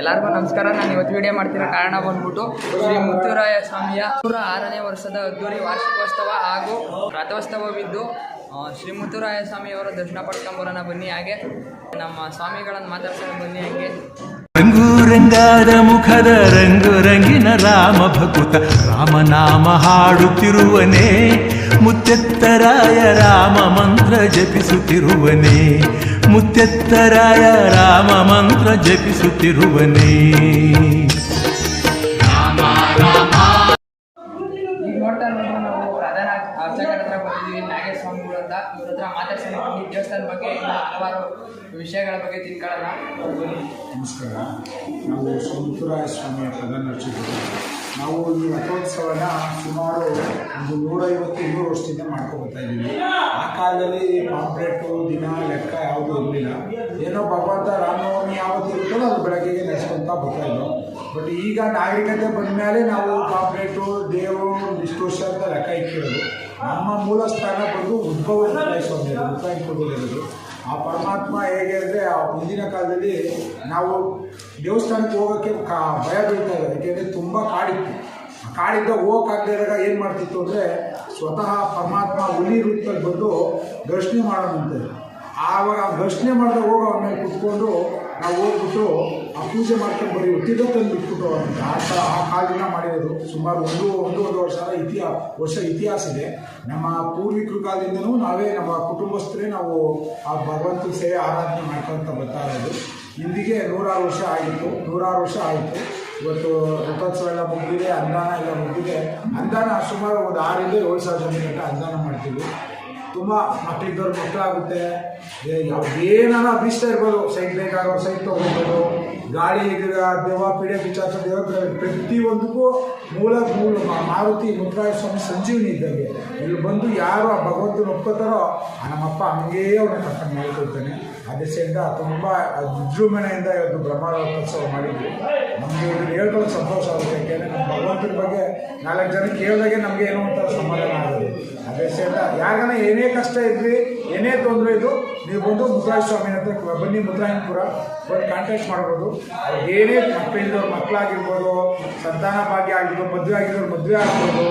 ಎಲ್ಲರಿಗೂ ನಮಸ್ಕಾರ. ನಾನು ಇವತ್ತು ವಿಡಿಯೋ ಮಾಡ್ತಿರೋ ಕಾರಣ ಬಂದ್ಬಿಟ್ಟು ಶ್ರೀ ಮುತ್ತುರಾಯ ಸ್ವಾಮಿಯ ನೂರ ಆರನೇ ವರ್ಷದ ಅದ್ದೂರಿ ವಾರ್ಷಿಕೋತ್ಸವ ಹಾಗೂ ರಥೋತ್ಸವವಿದ್ದು ಶ್ರೀ ಮುತ್ತುರಾಯ ಸ್ವಾಮಿಯವರ ದರ್ಶನ ಪಡ್ಕೊಂಬರೋಣ ಬನ್ನಿ. ಹಾಗೆ ನಮ್ಮ ಸ್ವಾಮಿಗಳನ್ನು ಮಾತಾಡ್ಸೋಣ ಬನ್ನಿ. ಹಾಗೆ ರಂಗು ರಂಗಾದ ಮುಖದ ರಂಗು ರಂಗಿನ ರಾಮ ಭಕುತ ರಾಮನಾಮ ಹಾಡುತ್ತಿರುವನೇ ಮುತ್ತೆತ್ತರಾಯ ರಾಮ ಮಂತ್ರ ಜಪಿಸುತ್ತಿರುವನೇ ಮುತ್ತೆತ್ತರಾಯ ರಾಮ ಮಂತ್ರ ಜಪಿಸುತ್ತಿರುವನೇ ಸ್ವಾಮಿಗಳು ಅಂತ ಇವ್ರ ಹತ್ರ ಮಾತಾಡ್ಸೋಣ. ಬನ್ನಿ ದೇವಸ್ಥಾನದ ಬಗ್ಗೆ ಹಲವಾರು ವಿಷಯಗಳ ಬಗ್ಗೆ ತಿಳ್ಕೊಳ್ಳೋಣ. ನಮಸ್ಕಾರ. ನಾವು ಸುಮಂತರಾಯ ಸ್ವಾಮಿಯ ಪ್ರಧಾನ ಅರ್ಚಕರು. ನಾವು ಈ ರಥೋತ್ಸವನ ಸುಮಾರು ಒಂದು ನೂರೈವತ್ತು ಇನ್ನೂರು ವರ್ಷದಿಂದ ಮಾಡ್ಕೊಬರ್ತಾ ಇದ್ದೀವಿ. ಆ ಕಾಲದಲ್ಲಿ ಪಾಂಪ್ಲೆಟು, ದಿನ, ಲೆಕ್ಕ ಯಾವುದೂ ಇರಲಿಲ್ಲ. ಏನೋ ಭಗವಂತ ರಾಮನವಮಿ ಯಾವತ್ತು ಇರುತ್ತೋ ಅದು ಬೆಳಗ್ಗೆಗೆ ನಡೆಸ್ಕೊಂತ ಬರ್ತಾ ಇದ್ದೋ. ಬಟ್ ಈಗ ನಾಗರಿಕತೆ ಬಂದ ಮೇಲೆ ನಾವು ಪಾಂಪ್ಲೆಟು, ದೇವರು ವರ್ಷ ಅಂತ ಲೆಕ್ಕ ನಮ್ಮ ಮೂಲ ಸ್ಥಾನ ಬಂದು ಉದ್ಭವ ಸ್ವಾಮಿ ಆ ಪರಮಾತ್ಮ ಹೇಗೆ ಅಂದರೆ, ಆ ಮುಂದಿನ ಕಾಲದಲ್ಲಿ ನಾವು ದೇವಸ್ಥಾನಕ್ಕೆ ಹೋಗೋಕ್ಕೆ ಕಾ ಭಯ ಬೀಳ್ತಾ ಇದೆ. ಯಾಕೆಂದರೆ ತುಂಬ ಕಾಡಿತ್ತು. ಆ ಕಾಡಿಂದ ಹೋಗೋಕ್ಕಾಗದೇ ಇದ್ದಾಗ ಏನು ಮಾಡ್ತಿತ್ತು ಅಂದರೆ, ಸ್ವತಃ ಪರಮಾತ್ಮ ಹುಲಿ ರೂಪದಲ್ಲಿ ಬಂದು ಘರ್ಷಣೆ ಮಾಡೋಣಂತೆ. ಆವಾಗ ಘರ್ಷಣೆ ಮಾಡಿದಾಗ ಹೋಗೋ ಅವನ ಮೇಲೆ ಕುತ್ಕೊಂಡು ನಾವು ಹೋಗ್ಬಿಟ್ಟು ಆ ಪೂಜೆ ಮಾಡ್ಕೊಂಡು ಬರೀ ಹುಟ್ಟಿದ್ದು ತಂದು ಬಿಟ್ಬಿಟ್ಟು ಆ ಥರ ಆ ಕಾಲದಿಂದ ಮಾಡಿರೋದು ಸುಮಾರು ಒಂದು, ಒಂದೂವರೆ ವರ್ಷ ಇತಿಹಾಸ ವರ್ಷ ಇತಿಹಾಸ ಇದೆ. ನಮ್ಮ ಪೂರ್ವಿಕರ ಕಾಲದಿಂದನೂ ನಾವೇ ನಮ್ಮ ಕುಟುಂಬಸ್ಥರೇ ನಾವು ಆ ಭಗವಂತ ಸೇವೆ ಆರಾಧನೆ ಮಾಡ್ಕೊಂತ ಬರ್ತಾ ಇರೋದು. ಇಂದಿಗೆ ನೂರಾರು ವರ್ಷ ಆಗಿತ್ತು, ನೂರಾರು ವರ್ಷ ಆಯಿತು. ಇವತ್ತು ರಥೋತ್ಸವ ಎಲ್ಲ ಮುಗಿದಿದೆ ಅನುದಾನ ಎಲ್ಲ ಮುಗಿದಿದೆ. ಅನುದಾನ ಸುಮಾರು ಒಂದು ಆರಿಂದ ಏಳು ಸಾವಿರ ಜನ ಗಂಟೆ ಅನುದಾನ ಮಾಡ್ತೀವಿ. ತುಂಬ ಮಕ್ಕಳಿದ್ದವ್ರು ಮಕ್ಕಳಾಗುತ್ತೆ ಏನಾನ ಅಭಿಷ್ಟ ಇರ್ಬೋದು. ಸೈಟ್ ಬೇಕಾಗೋರು ಸೈಟ್ ತೊಗೊಬೋದು ಗಾಡಿ ಇದ್ರ ದೇವ ಪೀಡೆ ಪಿಚಾಚ ದೇವ ಪ್ರತಿಯೊಂದಕ್ಕೂ ಮೂಲ ಮೂಲ ಮಾರುತಿ ಮುದ್ರಾಯ ಸ್ವಾಮಿ ಸಂಜೀವನಿ ಇದ್ದಂಗೆ. ಇಲ್ಲಿ ಬಂದು ಯಾರು ಆ ಭಗವಂತನ ಒಪ್ಕೋತಾರೋ ನಮ್ಮಪ್ಪ ಹಂಗೇ ಅವ್ರನ್ನ ಕರ್ಕೊಂಡು ಮಾಡ್ಕೊಳ್ತಾನೆ ಆ ದಿಸೆಯಿಂದ ತುಂಬ ವಿಜೃಂಭಣೆಯಿಂದ ಇವತ್ತು ಬ್ರಹ್ಮೋತ್ಸವ ಮಾಡಿದ್ವಿ. ನಮಗೆ ಇದನ್ನು ಹೇಳ್ಕೊಂಡು ಸಂತೋಷ ಆಗುತ್ತೆ. ಯಾಕೆಂದರೆ ನಮ್ಮ ಭಗವಂತನ ಬಗ್ಗೆ ನಾಲ್ಕು ಜನ ಕೇಳಿದಾಗೆ ನಮಗೆ ಏನೋ ಒಂಥರ ಸಮಾಧಾನ ಆ ಯಾರಿಗಾನ ಏನೇ ಕಷ್ಟ ಇದ್ರಿ, ಏನೇ ತೊಂದರೆ ಇದ್ರು ನೀವು ಬಂದು ಮುದ್ರಾಯ ಸ್ವಾಮಿ ಹತ್ರ ಬನ್ನಿ ಮುದ್ರಾಯನಪುರ, ಬಂದು ಕಾಂಟ್ಯಾಕ್ಟ್ ಮಾಡ್ಬೋದು. ಏನೇ ಮಕ್ಕಳಿದ್ದವ್ರು ಮಕ್ಕಳಾಗಿರ್ಬೋದು, ಸಂತಾನ ಭಾಗ್ಯ ಆಗಿರ್ಬೋದು, ಮದುವೆ ಆಗಿರೋರು ಮದುವೆ ಆಗ್ಬೋದು,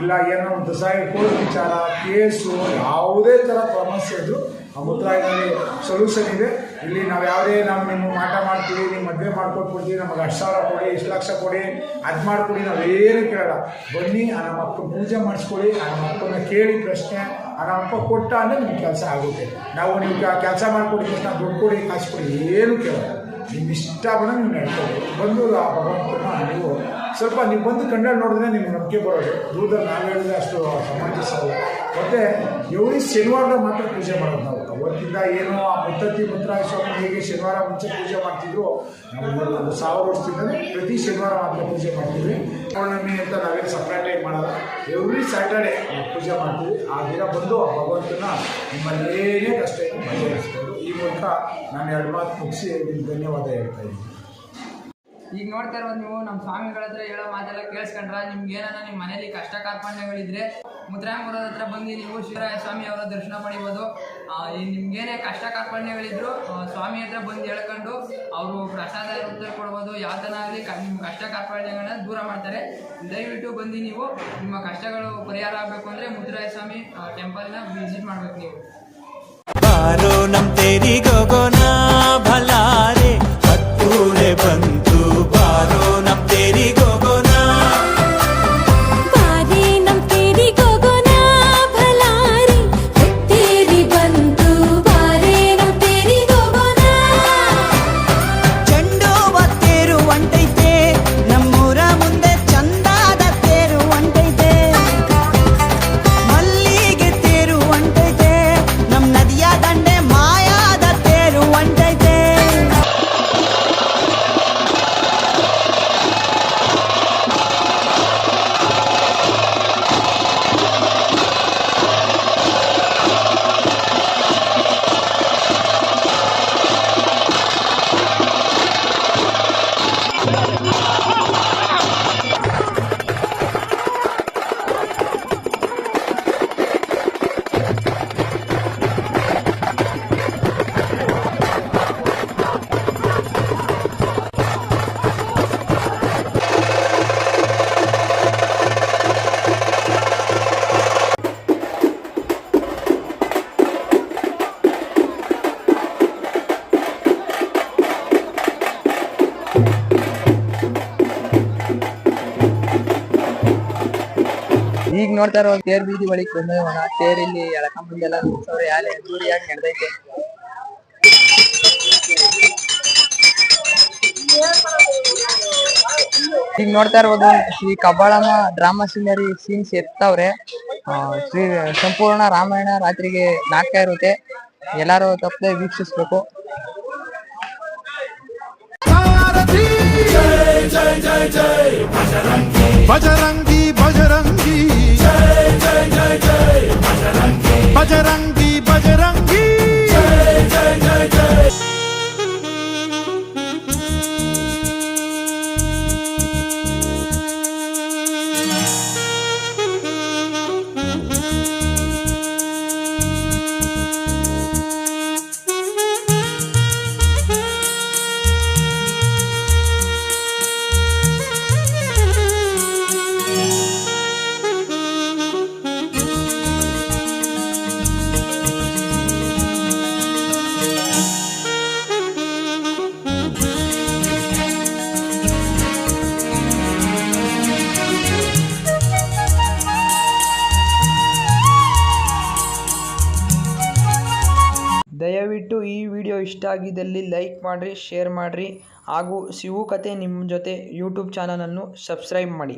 ಇಲ್ಲ ಏನೋ ಒಂದು ದಸಾಯಿ ಕೋರ್ಟ್ ವಿಚಾರ, ಕೇಸು, ಯಾವುದೇ ಥರ ಸಮಸ್ಯೆ ಇದ್ದರೂ ಆ ಮುದ್ರಾಯಿನಲ್ಲಿ ಸೊಲ್ಯೂಷನ್ ಇದೆ. ಇಲ್ಲಿ ನಾವು ಯಾವುದೇ ನಾವು ನಿಮ್ಮ ಮಾಟ ಮಾಡ್ತೀವಿ, ನೀವು ಮದುವೆ ಮಾಡ್ಕೊಟ್ಬಿಡ್ತೀವಿ ನಮಗೆ ಹತ್ತು ಸಾವಿರ ಕೊಡಿ ಇಷ್ಟು ಲಕ್ಷ ಕೊಡಿ, ಅದು ಮಾಡ್ಕೊಡಿ, ನಾವು ಏನು ಕೇಳಲ್ಲ. ಬನ್ನಿ, ಆ ನಮ್ಮ ಪೂಜೆ ಮಾಡಿಸ್ಕೊಡಿ ಆ ನಮ್ಮ ಕೇಳಿ ಪ್ರಶ್ನೆ, ಆ ನಮ್ಮ ಅಪ್ಪ ಕೊಟ್ಟ ಅಂದರೆ ನಿಮ್ಮ ಕೆಲಸ ಆಗುತ್ತೆ. ನಾವು ನೀವು ಕೆಲಸ ಮಾಡ್ಕೊಡಿ, ಕೃಷ್ಣ ದುಡ್ಡು ಕೊಡಿ, ಕಾಸು ಕೊಡಿ, ಏನು ಕೇಳಲ್ಲ. ನಿಮ್ಮ ಇಷ್ಟ ಬಂದ ನೀವು ನಡ್ಕೊಳ್ಳಿ ಬಂದು ಆ ಭಗವಂತನ ನೀವು ಸ್ವಲ್ಪ ನೀವು ಬಂದು ಕಣ್ಣಲ್ಲಿ ನೋಡಿದ್ರೆ ನಿಮ್ಗೆ ನಂಬಿಕೆ ಬರೋದು. ದೂರದಲ್ಲಿ ನಾವು ಹೇಳಿದ್ರೆ ಅಷ್ಟು ಸಮಂಜಸ ಮತ್ತು, ಎವ್ರಿ ಶನಿವಾರ ಮಾತ್ರ ಪೂಜೆ ಮಾಡೋದು ನಾವು. ಅವತ್ತಿಂದ ಏನೋ ಆ ಮುತ್ತತ್ತಿ ಮುತ್ತರಾಯ ಸ್ವಾಮಿ ಹೇಗೆ ಶನಿವಾರ ಮುಂಚೆ ಪೂಜೆ ಮಾಡ್ತಿದ್ರು, ನಾವು ಒಂದು ಸಾವಿರ ವರ್ಷದಿಂದ ಪ್ರತಿ ಶನಿವಾರ ಮಾತ್ರ ಪೂಜೆ ಮಾಡ್ತೀವಿ ಪೌರ್ಣಮಿ ಅಂತ ನಾವೇನು ಸಪ್ರೇಟಾಗಿ ಮಾಡಲ್ಲ. ಎವ್ರಿ ಸ್ಯಾಟರ್ಡೆ ಪೂಜೆ ಮಾಡ್ತೀವಿ ಆ ದಿನ ಬಂದು ಆ ಭಗವಂತನ ನಿಮ್ಮಲ್ಲೇನೇ ಕಷ್ಟ ಬಗೆಹರಿಸ್ಬೋದು ಈ ಮೂಲಕ ನಾನು ಎರಡು ಮಾತು ಮುಗಿಸಿ ನಿಮ್ಗೆ ಧನ್ಯವಾದ ಹೇಳ್ತಾ ಇದ್ದೀನಿ. ಈಗ ನೋಡ್ತಾ ಇರೋದು ನೀವು ನಮ್ಮ ಸ್ವಾಮಿಗಳ ಹತ್ರ ಹೇಳೋ ಮಾತೆಲ್ಲ ಕೇಳಿಸ್ಕೊಂಡ್ರ? ನಿಮ್ಗೆ ಏನಾರ ನಿಮ್ಮ ಮನೇಲಿ ಕಷ್ಟ ಕಾರ್ಪಣ್ಯಗಳಿದ್ರೆ ಮುದ್ರಾಯಂಪುರದ ಹತ್ರ ಬಂದು ನೀವು ಶಿವರಾಯ ಸ್ವಾಮಿ ಅವರ ದರ್ಶನ ಪಡಿಬೋದು. ನಿಮ್ಗೇನೆ ಕಷ್ಟ ಕಾರ್ಪಣ್ಯಗಳಿದ್ರು ಸ್ವಾಮಿ ಹತ್ರ ಬಂದು ಹೇಳ್ಕೊಂಡು ಅವರು ಪ್ರಸಾದ ಉತ್ತರ ಕೊಡ್ಬೋದು. ಯಾವ ಆಗಲಿ ನಿಮ್ಮ ಕಷ್ಟ ಕಾರ್ಪಣ್ಯಗಳನ್ನ ದೂರ ಮಾಡ್ತಾರೆ. ದಯವಿಟ್ಟು ಬಂದು ನೀವು ನಿಮ್ಮ ಕಷ್ಟಗಳು ಪರಿಹಾರ ಆಗಬೇಕು ಅಂದರೆ ಮುದ್ರಾಯ ಸ್ವಾಮಿ ಟೆಂಪಲ್ನ ವಿಸಿಟ್ ಮಾಡ್ಬೇಕು ನೀವು. ಈಗ ನೋಡ್ತಾ ಇರೋ ತೇರ್ ಬೀದಿ ಒಳಗೆ ಬಂದವನ ತೇರ್ ಇಲ್ಲಿ ಎಳ್ಕೊಂಬಂದೆಲ್ಲ ನಿಲ್ಸವ್ರೆ ಯಾರೇ ಅದ್ದೂರಿಯಾಗಿ ನಡೆದೈತೆ? ಈಗ ನೋಡ್ತಾ ಇರ್ಬೋದು, Shri Kabbalamma drama scenery scenes ಎತ್ತವ್ರೆ. Shri ಸಂಪೂರ್ಣ ರಾಮಾಯಣ ರಾತ್ರಿಗೆ ನಾಟಕ ಇರುತ್ತೆ. ಎಲ್ಲಾರು ತಪ್ಪದೆ ವೀಕ್ಷಿಸ್ಬೇಕು. ಬಜರಂಗಿ బజరంగ ದಯವಿಟ್ಟು ಈ ವಿಡಿಯೋ ಇಷ್ಟ ಆಗಿದ್ದಲ್ಲಿ ಲೈಕ್ ಮಾಡಿರಿ, ಶೇರ್ ಮಾಡಿರಿ ಹಾಗೂ ಸಿವು ಕತೆ ನಿಮ್ಮ ಜೊತೆ ಯೂಟ್ಯೂಬ್ ಚಾನಲನ್ನು ಸಬ್ಸ್ಕ್ರೈಬ್ ಮಾಡಿ.